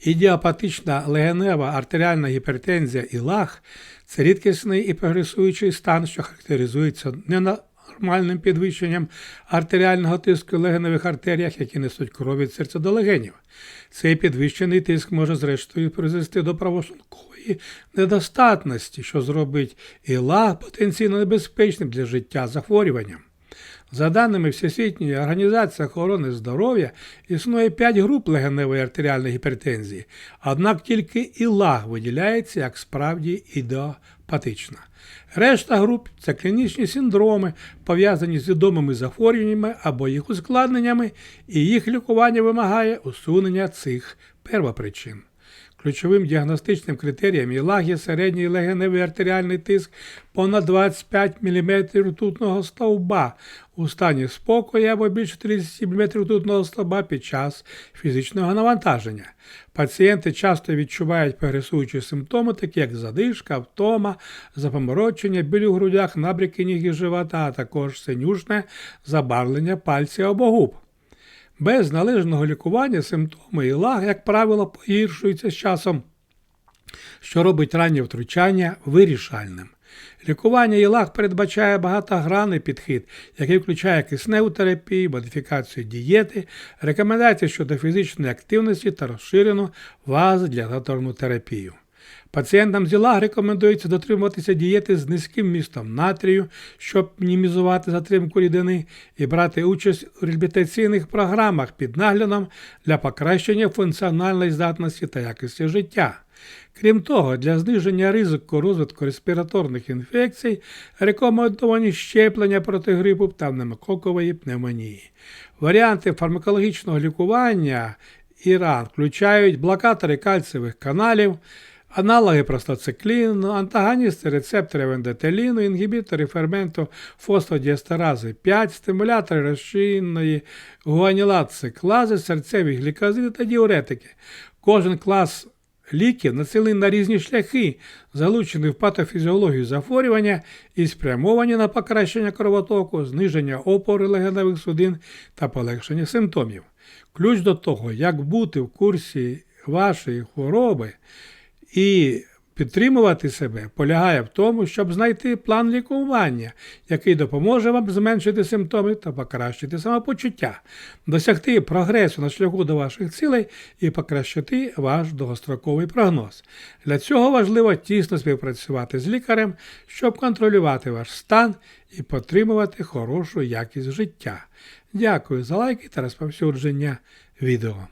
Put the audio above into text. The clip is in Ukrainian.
Ідіопатична легенева артеріальна гіпертензія і лаг це рідкісний і прогресуючий стан, що характеризується ненормальним підвищенням артеріального тиску в легеневих артеріях, які несуть кров від серця до легенів. Цей підвищений тиск може зрештою призвести до правошлункової недостатності, що зробить і лаг потенційно небезпечним для життя захворюванням. За даними Всесвітньої організації охорони здоров'я, існує 5 груп легеневої артеріальної гіпертензії, однак тільки ІЛАГ виділяється як справді ідеопатична. Решта груп це клінічні синдроми, пов'язані з відомими захворюваннями або їх ускладненнями, і їх лікування вимагає усунення цих первопричин. Ключовим діагностичним критерієм є середній легеневий артеріальний тиск понад 25 мм ртутного стовба у стані спокою або більше 30 мм ртутного стовба під час фізичного навантаження. Пацієнти часто відчувають прогресуючі симптоми, такі як задишка, втома, запоморочення, біль у грудях, набряки ніг і живота, а також синюшне забарвлення пальців або губ. Без належного лікування симптоми і лаг, як правило, погіршуються з часом, що робить раннє втручання вирішальним. Лікування ІЛАГ передбачає багатогранний підхід, який включає кисневу терапію, модифікацію дієти, рекомендації щодо фізичної активності та розширену вазоділяторну терапію. Пацієнтам з ІЛАГ рекомендується дотримуватися дієти з низьким містом натрію, щоб мінімізувати затримку рідини, і брати участь у реабілітаційних програмах під наглядом для покращення функціональної здатності та якості життя. Крім того, для зниження ризику розвитку респіраторних інфекцій рекомендовані щеплення проти грипу та пневмококової пневмонії. Варіанти фармакологічного лікування ІРАН включають блокатори кальцієвих каналів, аналоги простацикліну, антагоністи рецепторів ендотеліну, інгібітори ферменту фосфодіестерази 5, стимулятори розчинної гуанілат-циклази, серцеві глікозиди та діуретики. Кожен клас ліків націлений на різні шляхи, залучені в патофізіологію захворювання і спрямовані на покращення кровотоку, зниження опору легеневих судин та полегшення симптомів. Ключ до того, як бути в курсі вашої хвороби і підтримувати себе, полягає в тому, щоб знайти план лікування, який допоможе вам зменшити симптоми та покращити самопочуття, досягти прогресу на шляху до ваших цілей і покращити ваш довгостроковий прогноз. Для цього важливо тісно співпрацювати з лікарем, щоб контролювати ваш стан і підтримувати хорошу якість життя. Дякую за лайки та розповсюдження відео.